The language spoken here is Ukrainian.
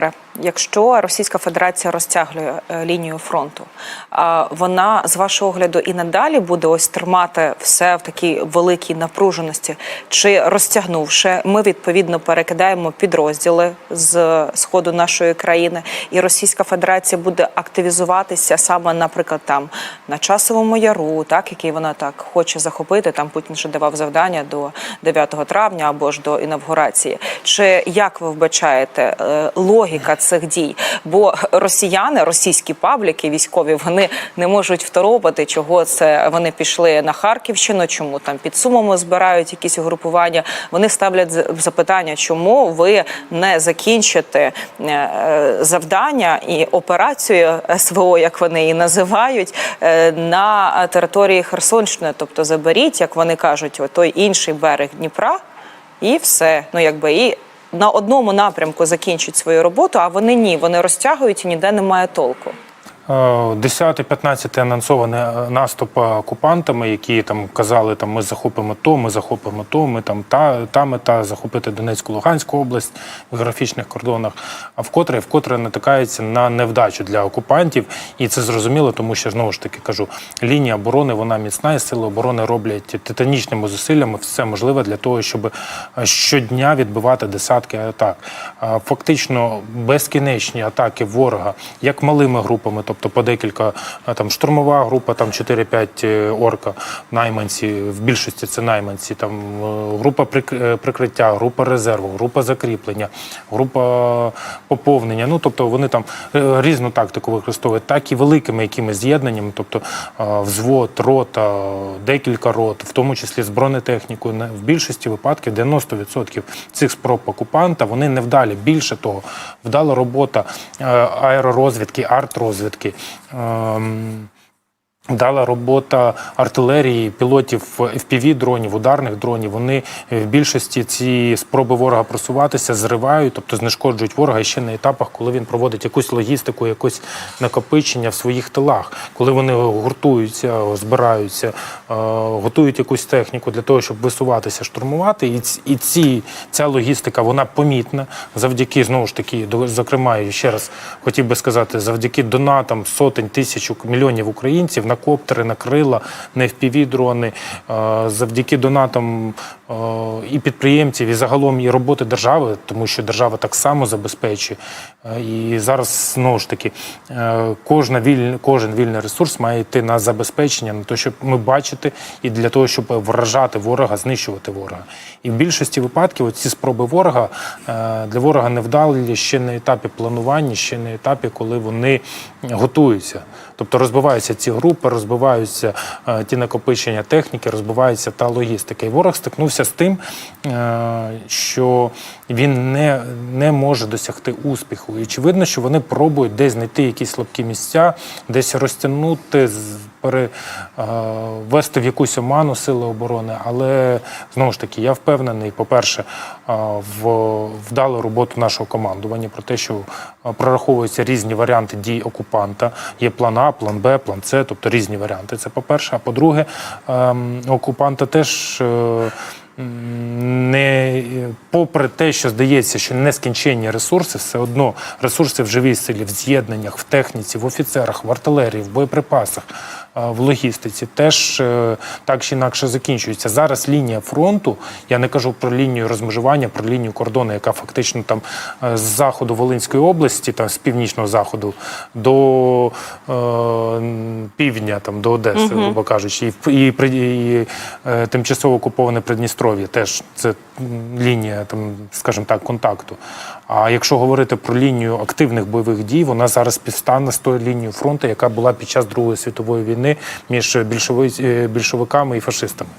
Добре. Якщо Російська Федерація розтягує е, лінію фронту, вона з вашого огляду і надалі буде ось тримати все в такій великій напруженості, чи розтягнувши, ми відповідно перекидаємо підрозділи з сходу нашої країни, і Російська Федерація буде активізуватися саме, наприклад, там на часовому яру, так який вона так хоче захопити. Там Путін ще давав завдання до 9 травня або ж до інавгурації. Чи як ви вбачаєте е, логіка цих дій? Бо росіяни, російські пабліки, військові, вони не можуть второпати, чого це вони пішли на Харківщину, чому там під Сумами збирають якісь угрупування. Вони ставлять запитання, чому ви не закінчите е, завдання і операцію СВО, як вони її називають, е, на території Херсонщини. Тобто заберіть, як вони кажуть, той інший берег Дніпра, і все. Ну якби і на одному напрямку закінчать свою роботу, а вони ні, вони розтягують і ніде немає толку. 10-15 анонсований е, наступ окупантами, які там казали, там ми захопимо то, ми захопимо то, ми там та, та мета захопити Донецьку, Луганську область в географічних кордонах. А вкотре вкотре натикається на невдачу для окупантів, і це зрозуміло, тому що знову ж таки кажу, лінія оборони вона міцна, і сили оборони роблять титанічними зусиллями все можливе для того, щоб е, щодня відбивати десятки атак. Фактично безкінечні атаки ворога, як малими групами, тобто по декілька е, там штурмова група, там 4-5 е, орка, найманці, в більшості це найманці, там е, група прикриття, група резерву, група закріплення, група поповнення. Ну тобто вони там різну тактику використовують, так і великими якимись з'єднаннями, тобто взвод, рота, декілька рот, в тому числі з бронетехнікою. В більшості випадків 90% цих спроб окупанта вони невдалі. Більше того, вдала робота аеророзвідки, арт-розвідки. Ем, Дала робота артилерії, пілотів fpv дронів, ударних дронів. Вони в більшості ці спроби ворога просуватися зривають, тобто знешкоджують ворога ще на етапах, коли він проводить якусь логістику, якось накопичення в своїх тилах, коли вони гуртуються, збираються, е, готують якусь техніку для того, щоб висуватися, штурмувати. І, ці, ця логістика вона помітна завдяки знову ж таки, зокрема, і ще раз хотів би сказати, завдяки донатам сотень тисяч мільйонів українців на коптери, на крила, на fpv дрони, е, завдяки донатам і підприємців, і загалом і роботи держави, тому що держава так само забезпечує. Е, І зараз знову ж таки е, кожна віль, кожен вільний ресурс має йти на забезпечення, на те, щоб ми бачити, і для того, щоб вражати ворога, знищувати ворога. І в більшості випадків ці спроби ворога е, для ворога невдалі ще на етапі планування, ще на етапі, коли вони готуються. Тобто розбиваються ці групи, розбиваються е, ті накопичення техніки, розбивається та логістика. І ворог стикнувся з тим, е, що він не, не може досягти успіху. І очевидно, що вони пробують десь знайти якісь слабкі місця, десь розтягнути, з- пере, е, в якусь оману сили оборони. Але знову ж таки, я впевнений, по-перше, е, в вдалу роботу нашого командування про те, що прораховуються різні варіанти дій окупанта. Є план А, план Б, план С, тобто різні варіанти. Це по-перше. А по-друге, ем, окупанта теж. Е, Не попри те, що здається, що нескінченні ресурси, все одно ресурси в живій силі, в з'єднаннях, в техніці, в офіцерах, в артилерії, в боєприпасах, в логістиці, теж е, так чи інакше закінчується. Зараз лінія фронту. Я не кажу про лінію розмежування, про лінію кордону, яка фактично там е, з заходу Волинської області, там з північного заходу до е, півдня, там до Одеси, грубо кажучи, і, і, і е, тимчасово окуповане Придністров'я. Теж це лінія, там, скажімо так, контакту. А якщо говорити про лінію активних бойових дій, вона зараз підстане з тою лінією фронту, яка була під час Другої світової війни між е, більшовиками і фашистами.